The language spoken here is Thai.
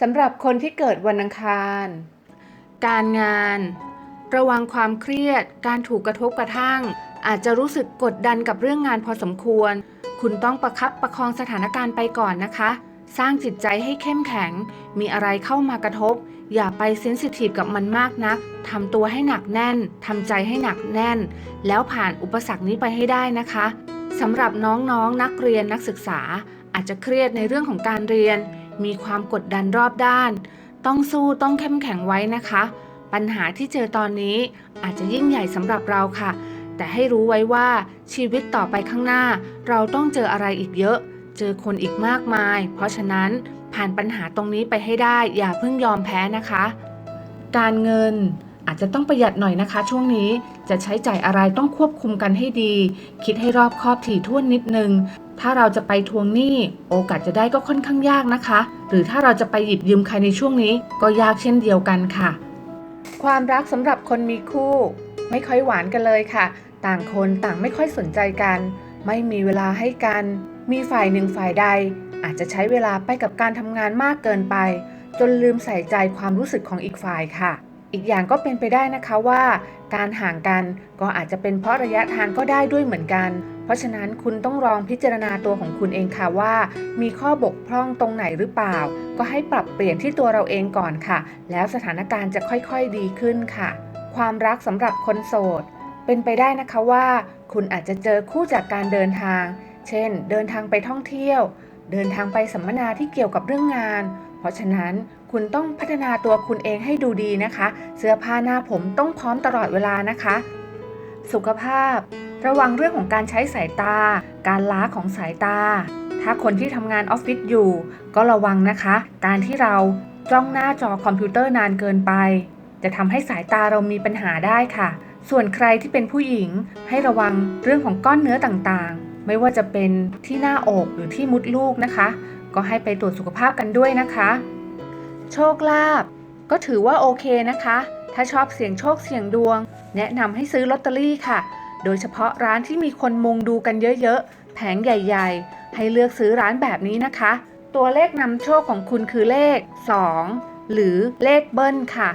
สำหรับคนที่เกิดวันอังคาร การงาน ระวังความเครียด การถูกกระทบกระทั่ง อาจจะรู้สึกกดดันกับเรื่องงานพอสมควร คุณต้องประคับประคองสถานการณ์ไปก่อนนะคะ สร้างจิตใจให้เข้มแข็ง มีอะไรเข้ามากระทบ อย่าไปเซนซิทีฟกับมันมากนักทำตัวให้หนักแน่นทำใจให้หนักแน่น แล้วผ่านอุปสรรคนี้ไปให้ได้นะคะสำหรับน้องๆนนักเรียนนักศึกษา อาจจะเครียดในเรื่องของการเรียน มีความกดดันรอบด้าน ต้องสู้ต้องเข้มแข็งไว้นะคะ ปัญหาที่เจอตอนนี้อาจจะยิ่งใหญ่สำหรับเราค่ะ แต่ให้รู้ไว้ว่าชีวิตต่อไปข้างหน้า เราต้องเจออะไรอีกเยอะ เจอคนอีกมากมาย เพราะฉะนั้นผ่านปัญหาตรงนี้ไปให้ได้ อย่าเพิ่งยอมแพ้นะคะ การเงินอาจจะต้องประหยัดหน่อยนะคะ ช่วงนี้ จะใช้จ่ายอะไรต้องควบคุมกันให้ดี คิดให้รอบคอบถี่ถ้วนนิดนึง ถ้าเราจะไปทวงหนี้ โอกาสจะได้ก็ค่อนข้างยากนะคะ หรือถ้าเราจะไปหยิบยืมใครในช่วงนี้ ก็ยากเช่นเดียวกันค่ะ ความรักสำหรับคนมีคู่ ไม่ค่อยหวานกันเลยค่ะ ต่างคนต่างไม่ค่อยสนใจกัน ไม่มีเวลาให้กัน มีฝ่ายหนึ่งฝ่ายใด อาจจะใช้เวลาไปกับการทำงานมากเกินไป จนลืมใส่ใจความรู้สึกของอีกฝ่ายค่ะ อีกอย่างก็เป็นไปได้นะคะว่า การห่างกันก็อาจจะเป็นเพราะระยะทางก็ได้ด้วยเหมือนกัน เพราะฉะนั้นคุณต้องลองพิจารณาตัวของคุณเองค่ะว่า มีข้อบกพร่องตรงไหนหรือเปล่า ก็ให้ปรับเปลี่ยนที่ตัวเราเองก่อนค่ะ แล้วสถานการณ์จะค่อยๆดีขึ้นค่ะ ความรักสำหรับคนโสด เป็นไปได้นะคะว่า คุณอาจจะเจอคู่จากการเดินทาง เช่น เดินทางไปท่องเที่ยว เดินทางไปสัมมนาที่เกี่ยวกับเรื่องงาน เพราะฉะนั้นคุณต้องพัฒนาตัวคุณเองให้ดูดีนะคะ เสื้อผ้าหน้าผมต้องพร้อมตลอดเวลานะคะ สุขภาพ ระวังเรื่องของการใช้สายตา การล้าของสายตา ถ้าคนที่ทำงานออฟฟิศอยู่ ก็ระวังนะคะ การที่เราจ้องหน้าจอคอมพิวเตอร์นานเกินไป จะทำให้สายตาเรามีปัญหาได้ค่ะ ส่วนใครที่เป็นผู้หญิงให้ระวังเรื่องของก้อนเนื้อต่างๆ ไม่ว่าจะเป็นที่หน้าอกหรือที่มุดลูกนะคะ ก็ให้ไปตรวจสุขภาพกันด้วยนะคะ โชคลาภก็ถือว่าโอเคนะคะ ถ้าชอบเสี่ยงโชคเสี่ยงดวง แนะนำให้ซื้อลอตเตอรี่ค่ะ โดยเฉพาะร้านที่มีคนมุงดูกันเยอะๆ แผงใหญ่ ๆ ให้เลือกซื้อร้านแบบนี้นะคะ ตัวเลขนำโชคของคุณคือเลข 2 หรือเลขเบิ้ลค่ะ